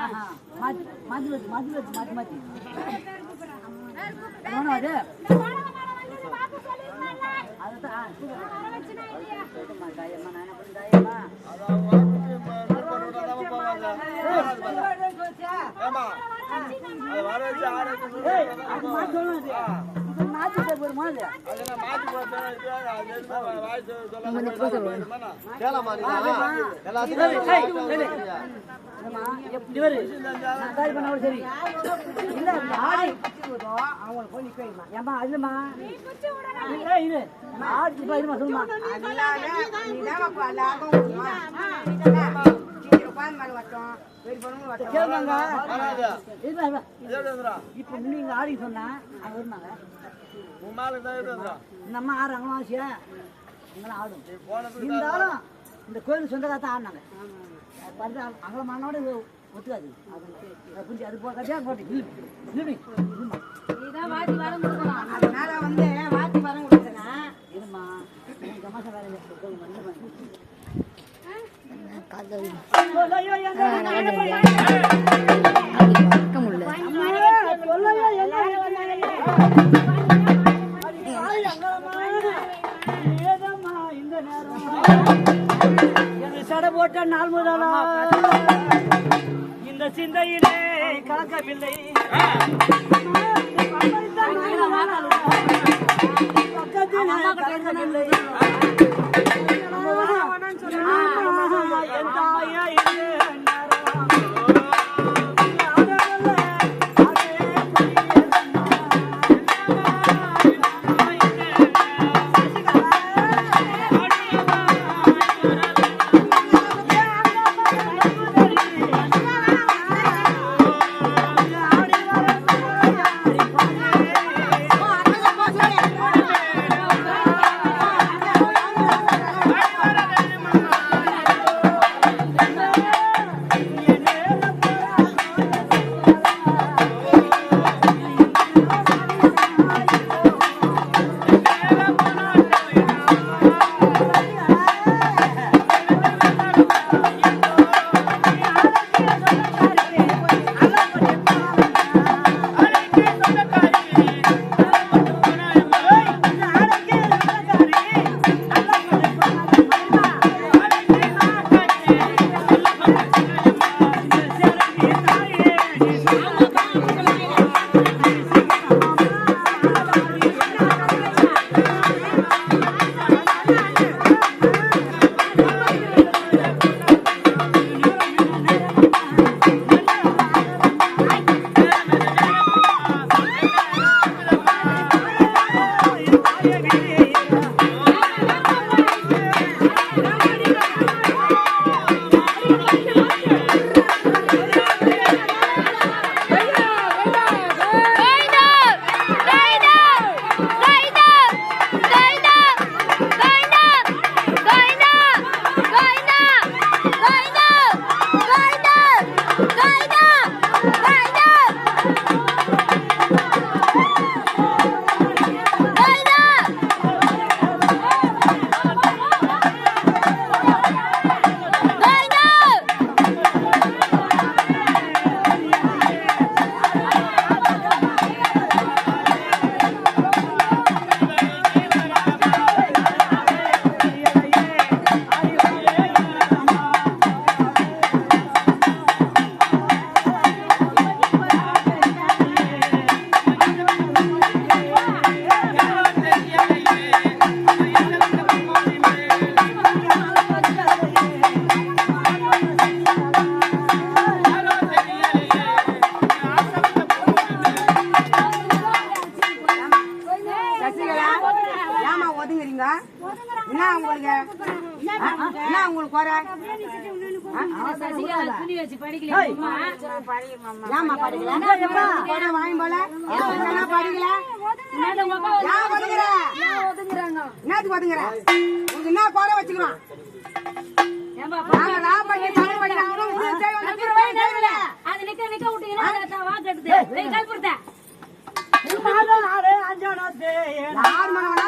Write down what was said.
வச்சு வச்சு எவனோ அது வரு? இந்த ஆடு அவங்களுக்கு போய் நிக்க ஆடு சொல்லுமா. கேளுங்க. இப்ப நீங்க ஆடி சொன்னா இருந்தாங்க இந்த அம்மா ஆடுறாங்களா ஆசையா இங்கெல்லாம் ஆடும். இருந்தாலும் இந்த கோயில் சொந்தக்காரத்தான் ஆடினாங்க. அது பார்த்து அகலமானோட ஒத்துக்காது. அது புரிஞ்சு அது போ கட்டியா போட்டு. சடை போட்ட நாள் முதலா? இந்த சிந்தையிலே கலக்கவில்லை. பக்கத்திலே என்ன உங்களுக்கு குறை? ஏமா படிக்கல? குறை வாங்கி போல? என்ன படிக்கல? என்னத்துக்கு ஒதுங்குற? உங்களுக்கு குறை வச்சுக்கிறோம். அது நிக்க நிக்க விட்டீங்கன்னா கல்புறத்த ஆறு மன